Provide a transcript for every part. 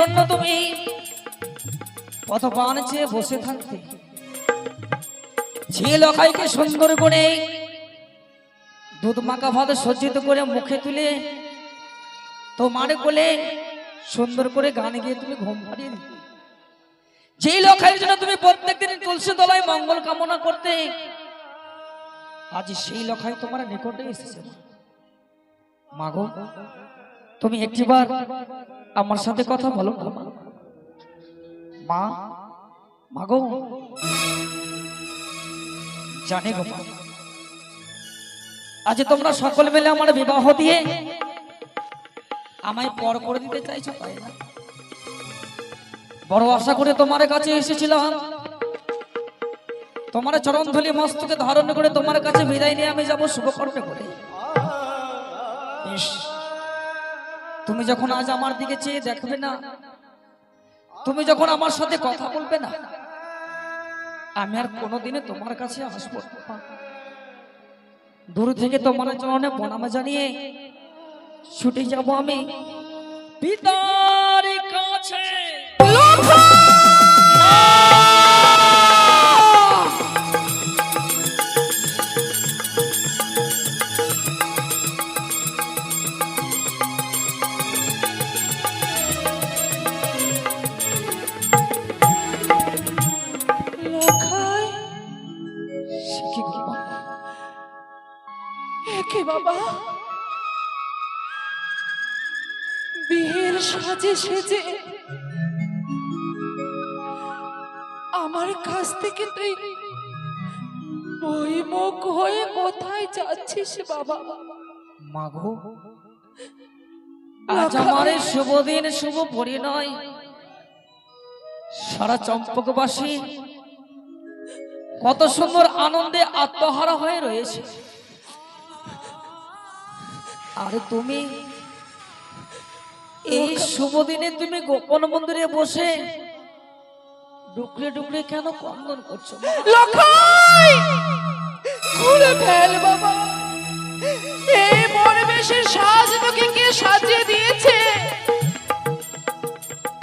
জন্য তুমি কত পান চেয়ে বসে থাকতে যে লখাইকে সুন্দর করে দুধ মাখা ভাত সজ্জিত করে মুখে তুলে তোমার কোলে সুন্দর করে গান গিয়ে তুমি ঘুম পাড়িয়ে যেই লখাইয়ের জন্য তুমি প্রত্যেকদিন তুলসী তলায় মঙ্গল কামনা করতে আজ সেই লখাই তোমার নিকটে এসেছে। মাগো তুমি একটিবার আমার সাথে কথা বলো মা। মাগো জানি গো। আজ তোমরা সকল মিলে আমার বিবাহ দিয়ে আমায় পর করে দিতে চাইছো তাই না বড় আশা করে তোমার কাছে এসেছিলাম তোমার চরণধলি মস্তকে ধারণ করে তোমার কাছে বিদায় নিয়ে আমি যাব শুভকর্মে করে তুমি যখন আজ আমার দিকে চেয়ে দেখবে না, তুমি যখন আমার সাথে কথা বলবে না, আমি আর কোনোদিনে তোমার কাছে আসব। দূর থেকে তোমার চরণে প্রণাম জানিয়ে ছুটে যাব আমি। পিতার কাছে। বাবা। বিয়ের সাজে সেজে আমার কাছ থেকে তুই বইমুখ হয়ে কোথায় যাচ্ছিস বাবা? মাগো আজ আমার শুভ দিন শুভ পরিণয়। সারা চম্পকবাসী কত সুন্দর আনন্দে আত্মহারা হয়ে রয়েছে। আর তুমি এই শুভ দিনে তুমি গোপন মন্দিরে বসে ডুকরে ডুকরে কেন কন্দন করছ? লখাই ফেল বাবা। এই সাজ তোকে কে সাজিয়ে দিয়েছে?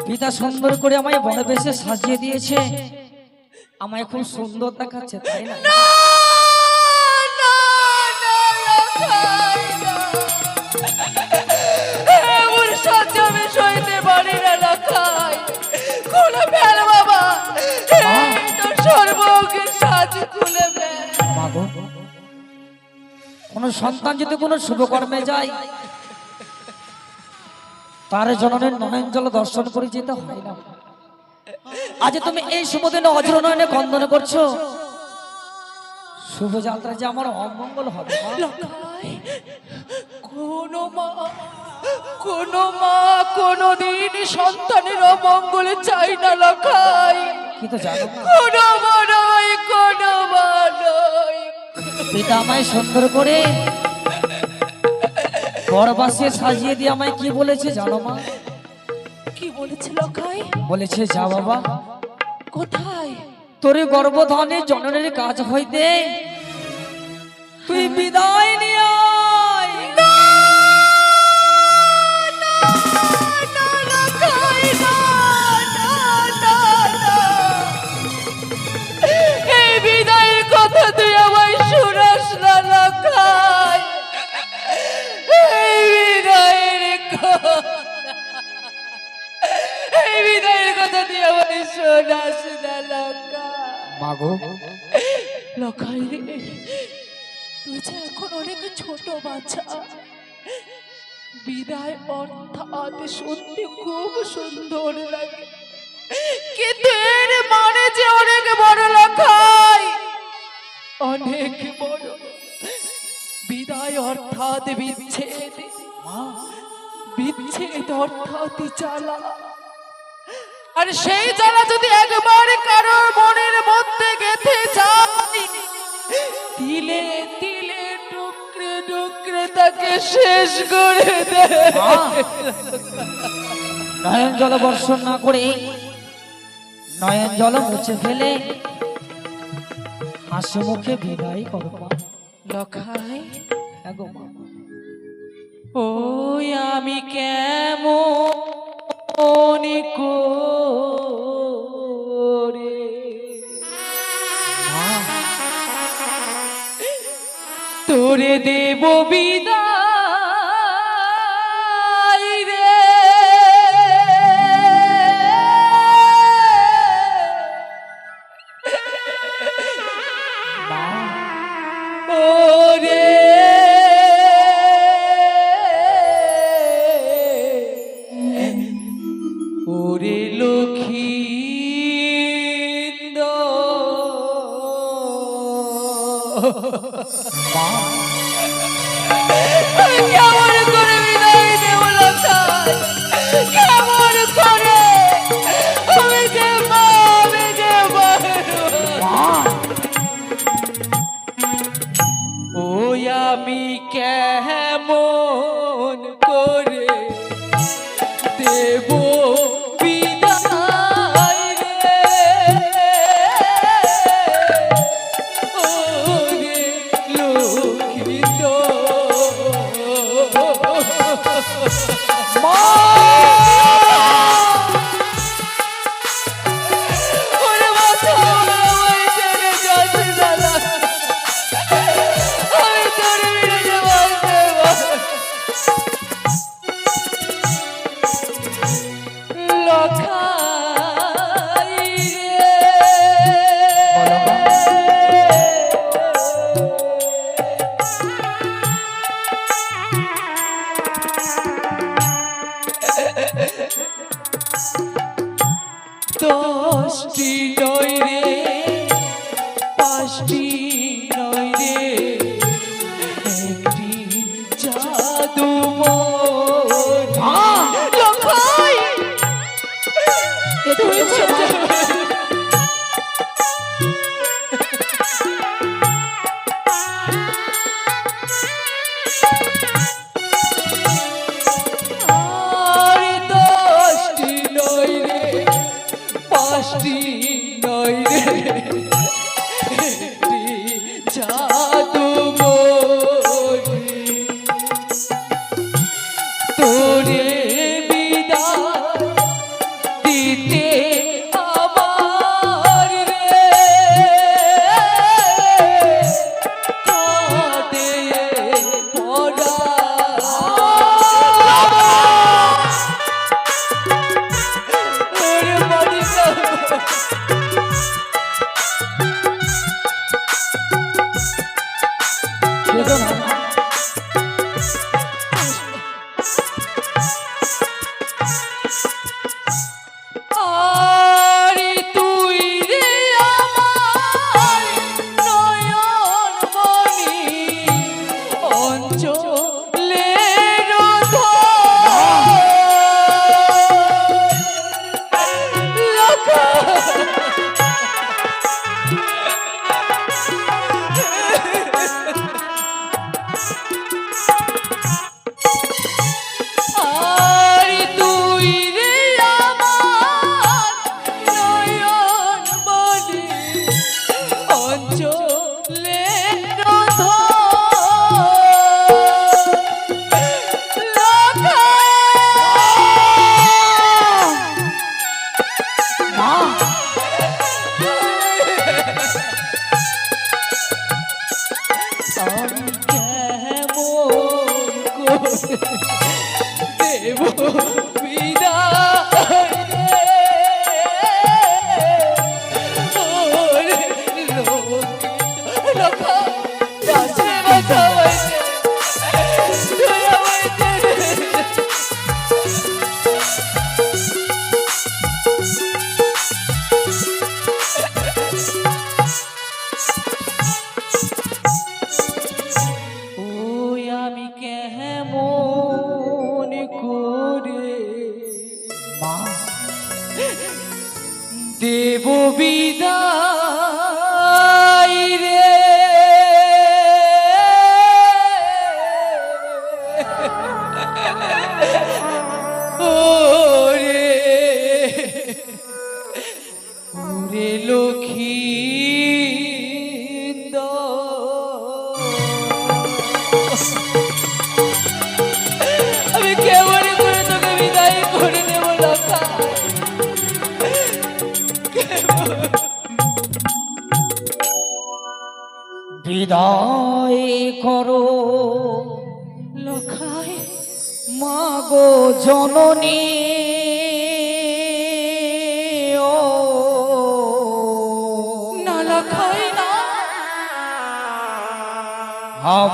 পিতা সুন্দর করে আমায় বড় বেশে সাজিয়ে দিয়েছে। আমায় খুব সুন্দর দেখাচ্ছে তাই না, কোন সন্তান যদি কোনো শুভকর্মে যায় তার জননের নয়ন জল দর্শন করে যেতে হয় না। আজ তুমি এই শুভ দিনে অজর নয়নে কন্দন করছ। শুভ যাত্রা যে আমার অমঙ্গল হবে কোনো মা কোনো মা কোনোদিন সন্তানের অমঙ্গল চাই না লখাই। কিন্তু জানো কোনো মা কোনো পিতা আমায় সুন্দর করে বরবাসে সাজিয়ে দিয়ে আমায় কি বলেছে জানো মা? কি বলেছে যা বাবা। কোথায়? তোর গর্ভধানে জননের কাজ হইতে তুই বিদায় নিয়ে শোনাস এই বিদায়ের এই বিদায়ের কথা তুই আমায় শোনাস না লখাই মাগো। লখাই রে তুই যে এখন অনেক ছোট বাচ্চা বিদায় অর্থাৎ সত্যি খুব সুন্দর লাগে। কিন্তু এর মানে যে অনেক বড় লখাই অনেক বড় বিদায় অর্থাৎ বিচ্ছেদ বিচ্ছেদ অর্থাৎ জ্বালা। আর সেই জ্বালা যদি একবার কারোর মনের মধ্যে গেথে যায়, তিলে তিলে টুকরে টুকরে তাকে শেষ করে দেয়। নয়ন জল বর্ষণ না করে নয়ন জল মুছে ফেলে হাসমুখে বিদায় করো লখাই। হ্যাঁ গো মা। ও আমি কেমন করে? তোরে দেব বিদায়। đó ô Yes. কাঁদে লক্ষ্মী আমি কেমন করে তোকে বিদায় করে দেব, লতা? বিদায় করো, লখায়। মাগো জননী।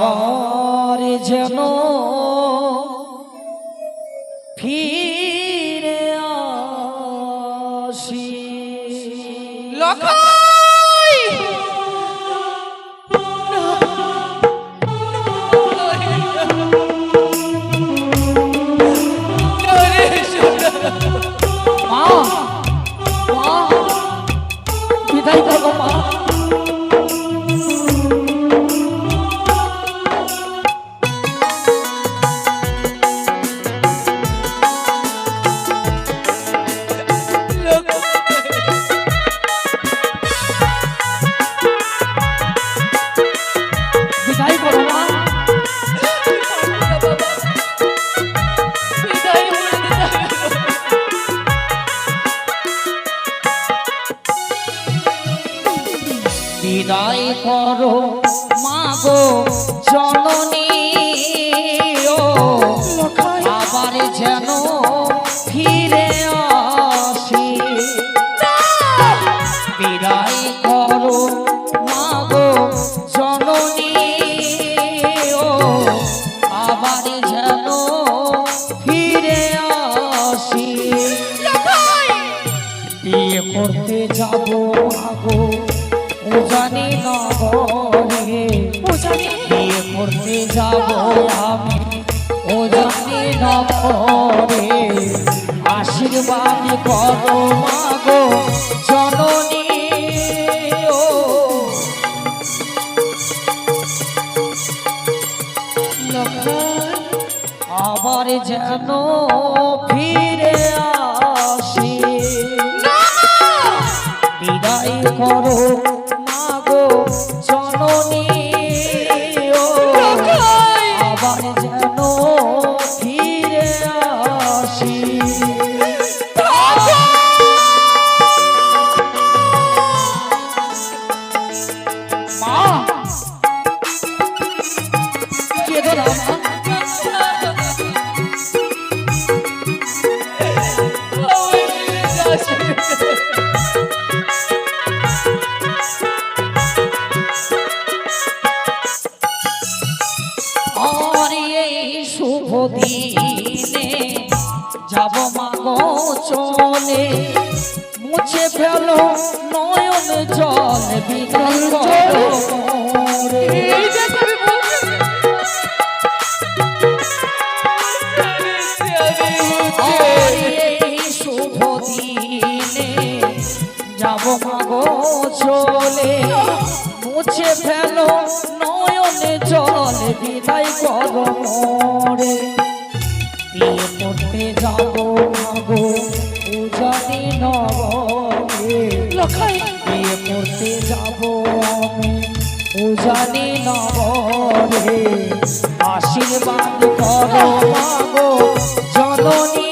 আমার যেন যাব আমি। ও জানি নরে আশীর্বাদ করো মাগো জননী। ও। আবার যেন ফির Peace. মরতে যাব আমি ও জানি নবরে আশীর্বাদ করো মাগো জননী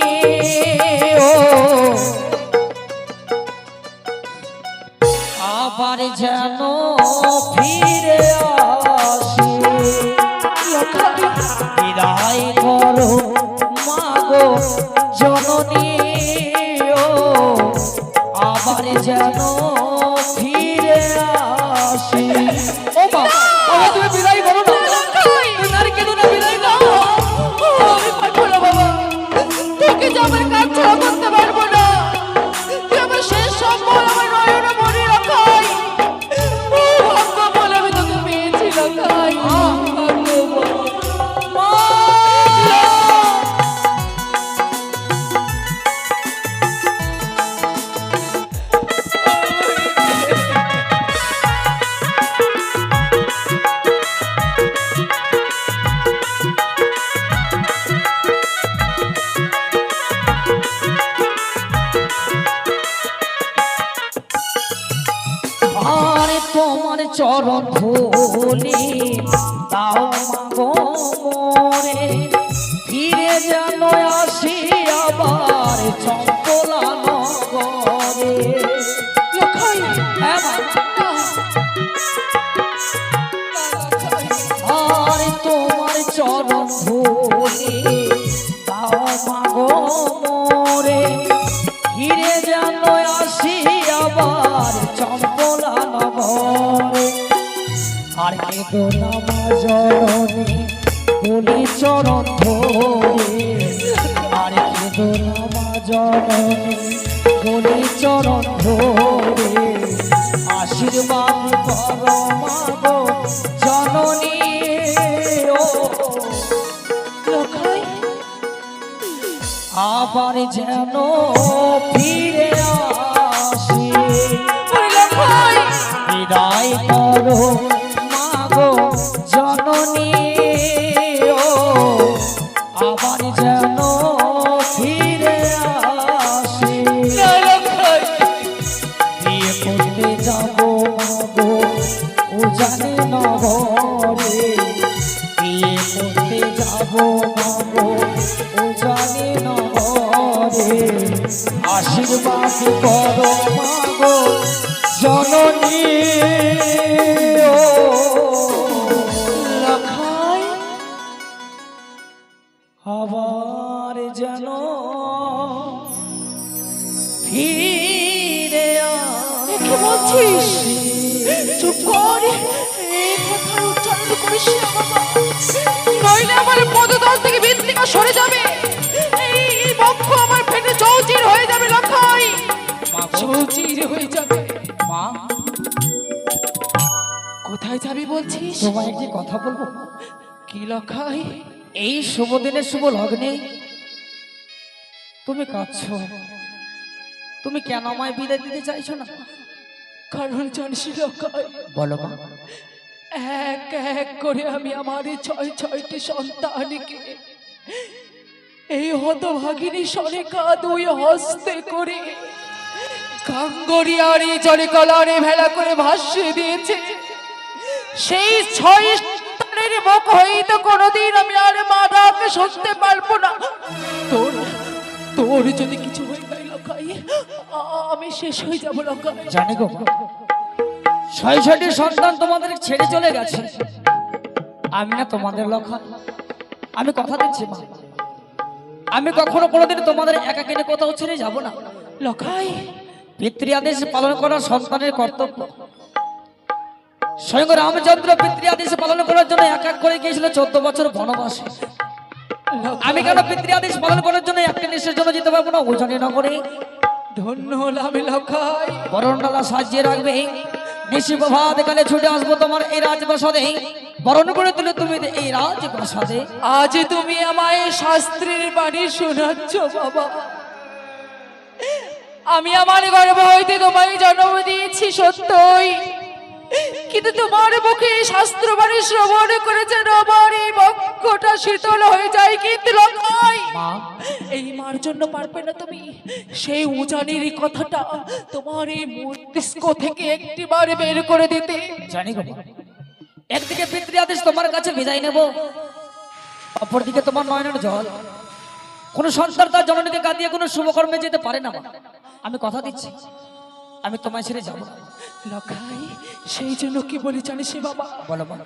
করতে যাব মাগো ও জানে নগরে বিয়ে করতে যাব মাগো ও জানে নগরে আশীর্বাদ করো মাগো, জননী, ও নইলে আমার পদতল থেকে বৃত্তিকা সরে যাবে। এই এই বক্ষ আমার ফেটে চৌচির হয়ে যাবে লখাই চৌচির হয়ে যাবে। মা। কোথায় যাবি বলছিস? তোমায় একটি কথা বলব? কি লখাই এই শুভ দিনের শুভ লগ্নে তুমি কাঁদছ। তুমি কেন আমায় বিদায় দিতে চাইছো না? কারণ জানিস লখাই বলো মা। এক এক করে আমি আমার এই ছয় ছয়টি সন্তানকে, এই হতভাগিনী সরেকা দুই হস্তে করে কাঙ্গরিয়ারে জলে কলারে ভেলা করে ভাসিয়ে দিয়েছে। সেই ছয় সন্তানের মুখ হইতে কোনোদিন আমি আর মা ডাকে শুনতে পারব না। তোর তোর যদি কিছু হয়ে লকাই আমি শেষ হয়ে যাব, লকাই। জানি গো। মা, ছয় ছয়টি সন্তান তোমাদের ছেড়ে চলে গেছে। আমি না তোমাদের লক্ষ্য আমি কথা দিচ্ছি মা। আমি কখনো কোনোদিন তোমাদের একা কিনে কোথাও ছেড়ে যাব না। লকাই পিতৃ আদেশ পালন করা সন্তানের কর্তব্য। স্বয়ং রামচন্দ্র পিতৃ আদেশ পালন করার জন্য এক এক করে গিয়েছিল চোদ্দ বছর বনবাসে। আমি কেন পিতৃ আদেশ পালন করার জন্য একটা নিঃশ্বাসের জন্য যেতে পারব না? ওজনে নগরে। ধন্য হলাম লকাই বরণডালা সাজিয়ে রাখবে। নিশি প্রভাত কালে ছুটে আসব তোমার এই রাজপ্রাসাদে। বরণ করে তুলে তুমি এই রাজপ্রাসাদে। আজ তুমি আমায় শাস্ত্রীর বাড়ি শোনাচ্ছ, বাবা। আমি আমার গর্ব হইতে তোমায় জন্ম দিয়েছি সত্যই। কিন্তু তোমার মুখে শাস্ত্র বাণী শ্রবণ করেছে আমার এই বক্ষটা শীতল হয়ে যায় কিন্তু এই মার জন্য পারবে না তুমি। সেই উজানির কথাটা তোমার এই মস্তিষ্ক থেকে একটিবার বের করে দিতে। জানি গো একদিকে পিতৃ আদেশ তোমার কাছে বিদায় নেব অপরদিকে তোমার নয়নের জল। কোন সন্তান তার জননীকে কাঁদিয়ে কোনো শুভকর্মে যেতে পারে না আমি কথা দিচ্ছি। আমি তোমায় ছেড়ে যাব। লখাই সেই জন্য কি বলি সে বাবা? বলো বলো।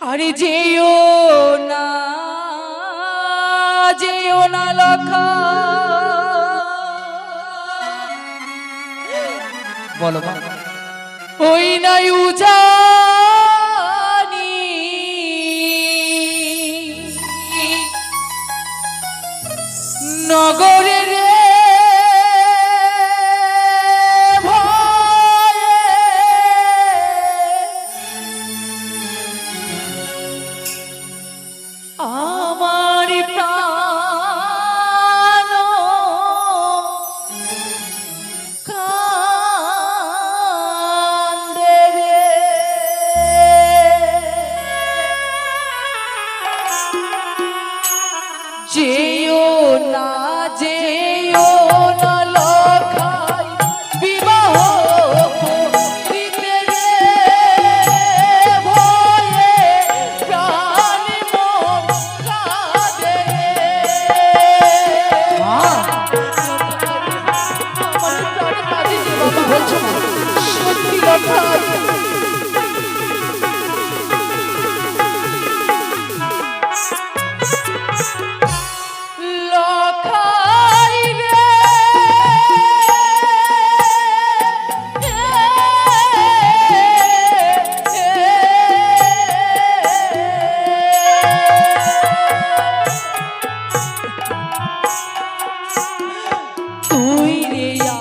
আরে যেও না যেও না লখা বলো বাবা ওই নাই উজানি Yeah.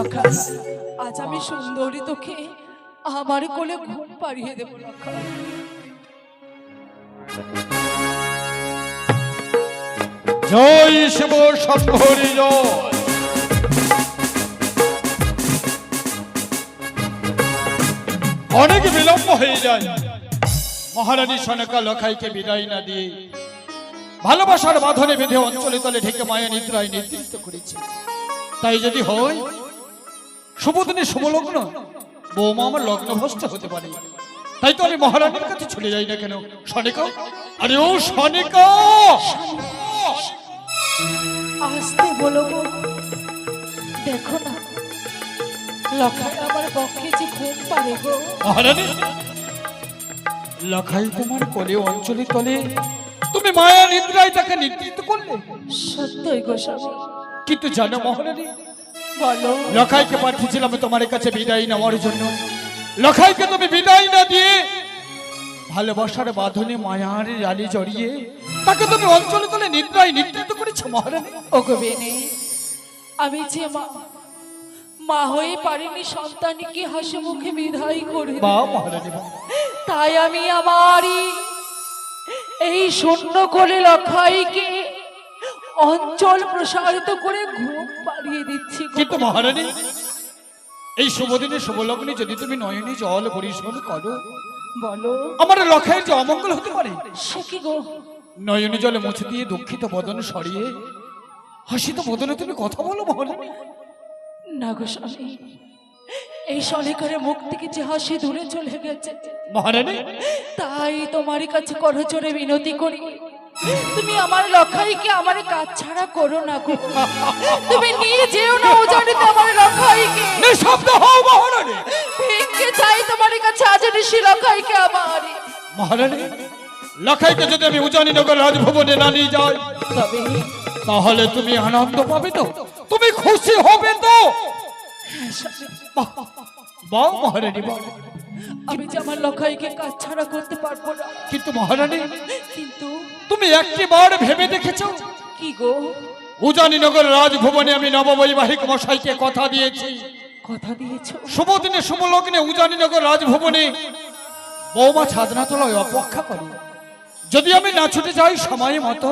আজ আমি সুন্দরী তোকে আমার কোলে ঘুম পাড়িয়ে জয় শিব জয়। অনেক বিলম্ব হয়ে যায়। মহারানী সনকা লখাইকে বিদায় না দিয়ে ভালোবাসার বাঁধনে বেঁধে অঞ্চলে তলে ঢেকে মায়া নিদ্রায় নির্দিষ্ট করেছে। তাই যদি হয় শুভদিনে শুভলগ্ন। বৌমা আমার লগ্ন লগ্নভ্রষ্ট হতে পারে। তাই তো আমি মহারানীর কাছে চলে যাই না কেন? সনিকা আরে ও সনিকা আসতে বলো গো। দেখো না লক্ষায় আমার পক্ষে যে ঘুম পারে গো। মহারানী লখাই তোমার কোলে অঞ্চলে তলে। তুমি মায়া নিদ্রায় তাকে নির্দিষ্ট করলে। সত্যই গো স্বামী। কিন্তু জানো মহারানী বলো। লখাইকে পাঠিয়েছিলাম তোমার কাছে বিদায় নেওয়ার জন্য। লখাইকে তুমি বিদায় না দিয়ে ভালোবাসার বাঁধনে মায়ার জালি জড়িয়ে তাকে তুমি অঞ্চলে তলে নিদ্রায় নির্দিষ্ট করেছ মহারানী। ওগো বেনে আমি যে মা মা হয়ে পারিনি সন্তানকে হাসি মুখে বিদায় করে বা মহারানী তাই আমি আমারই এই শূন্য কোলে লখাইকে অঞ্চল প্রসারিত করে ঘুম পাড়িয়ে দিচ্ছি। কিন্তু মহারানী এই শুভদিনে শুভলগ্নে যদি তুমি নয়নে জল পরিশোধ করো বলো। আমার লখাইয়ের যে অমঙ্গল হতে পারে। সে কি গো? নয়নে জলে মুছে দিয়ে দুঃখিত বদন সরিয়ে হাসিত বদনে তুমি কথা বলো মহারানী। না গো স্বামী এই সলেকারে মুখ থেকে যে হাসি দূরে চলে গেছে। মহারানী? তাই তোমার কাছে করজোরে বিনতি করি। তুমি আমার লখাইকে আমার কাজ ছাড়া করো না গো। তুমি নিয়ে যেও না উজানিতে আমার লখাইকে। নিঃশব্দ হও মহারানী। ভিক্ষে চাই তোমার কাছে আজ ঋষি লখাইকে আমার। মহারানী লখাইকে যদি আমি উজানি নগর রাজভবনে না নিয়ে যাই তবে তাহলে তুমি আনন্দ পাবে তো। তুমি খুশি হবে তো। বাহ, বাহ মহারানী বাহ। আমি যে আমার লখাইকে কাজ ছাড়া করতে পারব না। কিন্তু মহারানী কিন্তু তুমি একটিবার ভেবে দেখেছ? কি গো? উজানিনগর রাজভবনে আমি নববৈবাহিক মশাইকে কথা দিয়েছি। কথা দিয়েছ? শুভদিনে শুভলগ্নে উজানিনগর রাজভবনে বৌমা ছাদনা তলায় অপেক্ষা করি। যদি আমি না ছুটে যাই সময় মতো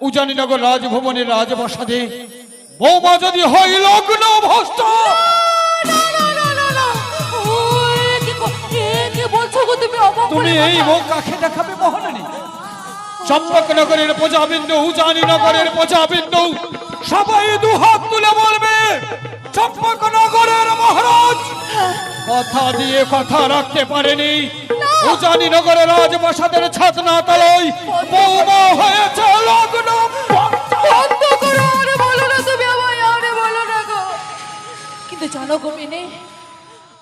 উজানিনগর রাজভবনের রাজবসাদে বৌমা যদি হয় লগ্ন গো তুমি? এই? মুখ কাকে দেখাবে মহারানী। চম্পকনগরের প্রজাবিন্দু উজানিনগরের প্রজাবিন্দু সবাই দু হাত তুলে বলবে চম্পকনগরের মহারাজ। কথা দিয়ে কথা রাখতে পারেনি। উজানিনগরের রাজপ্রাসাদের ছাদনা তলয় বৌমা হয়েছে লগ্ন। কিন্তু জানো গো। মেনে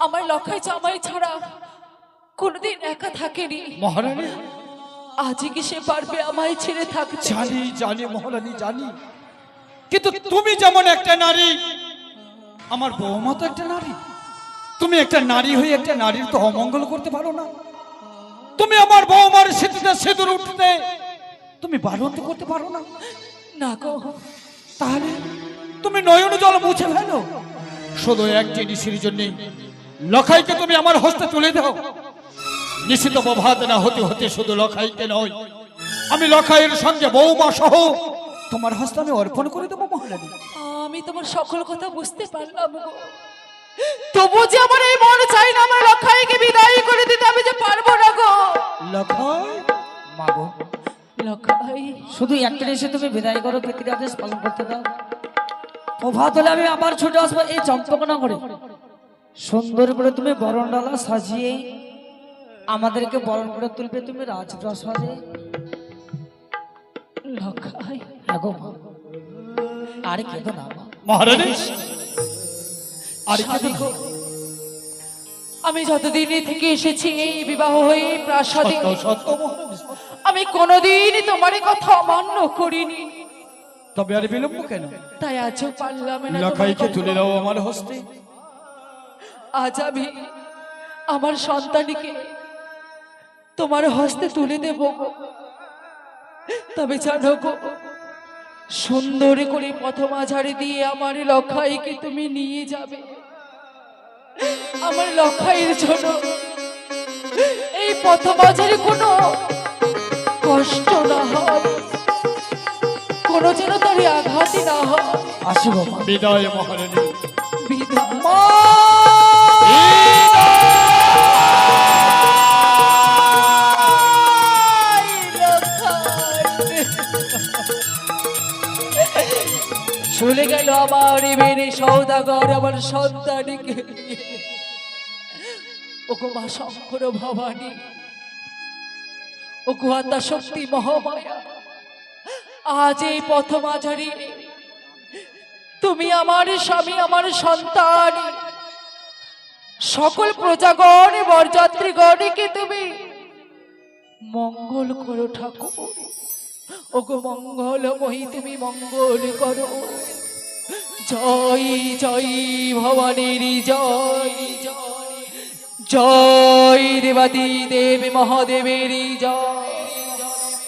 আমার লখাই জামাই ছাড়া। কোনোদিন একা থাকেনি। মহারানী আজ কি সে পারবে আমায় ছেড়ে থাকতে? জানি জানি মহারানী জানি। কিন্তু তুমি যেমন একটা নারী আমার বৌমা তো একটা নারী। তুমি একটা নারী হয়ে একটা নারীর তো অমঙ্গল করতে পারো না। তুমি আমার বৌমার সেতুতে সেতুর উঠতে তুমি বারণ তো করতে পারো না। না গো। তাহলে তুমি নয়ন জল মুছে ফেলো। শুধু এক জিনিসের জন্য লখাইকে তুমি আমার হস্তে তুলে দাও। নিশ্চিত প্রভাত না হতে হতে শুধু লখাইকে নয় আমি লখাইয়ের সঙ্গে বৌমা সহ তোমার হস্তে আমি অর্পণ করে দেবো মহারানী। আমি তোমার সকল কথা বুঝতে পারলাম তবু যে আমার এই মন চাই না আমার লক্ষাইকে বিদায় করে দিতে আমি যে পারব না গো। লখাই মাগো লক্ষাই শুধু একটা এসে তুমি বিদায় করো পিতৃ আদেশ পালন করতে দাও। প্রভাত হলে আমি আবার ছুটে আসব এই চম্পকনা করে সুন্দর করে তুমি বরণডালা সাজিয়ে আমাদেরকে বরণ করে তুলবে তুমি রাজপ্রাসাদে। আরে কেঁদো না মহারানী আর আমি যতদিন থেকে এসেছি এই বিবাহ হয়ে প্রাসাদে আমি কোনোদিন তোমার কথা অমান্য করিনি। তবে আর বিলম্ব কেন? তাই আজও পারলাম না তুলে দাও আমার হস্তে। আজ আমি আমার সন্তানকে তোমার হস্তে তুলে দেব। তবে জানো গো সুন্দর করে পথমাঝারি দিয়ে আমার লক্ষাইকে তুমি নিয়ে যাবে। আমার লক্ষাইয়ের জন্য এই পথমাঝারি কোনো কষ্ট না হয়। কোনো যেন তার আঘাতই না হয়। আসিব মা বিদায় মহারানী বিধান আমার মেরে সৌদাগর আমার সন্তানকে। ওগো মা শঙ্কর ভবানী, ও গুহাতা শক্তি মহামায়া, আজ এই পথ মাঝারি তুমি আমার স্বামী, আমার সন্তান। সকল প্রজাগণ, বরযাত্রীগণকে তুমি মঙ্গল করো ঠাকুর। ওগো মঙ্গলময়ী তুমি মঙ্গল করো। জয় জয় ভবানীর জয়। জয় দেবাদি দেব মহাদেবের জয়।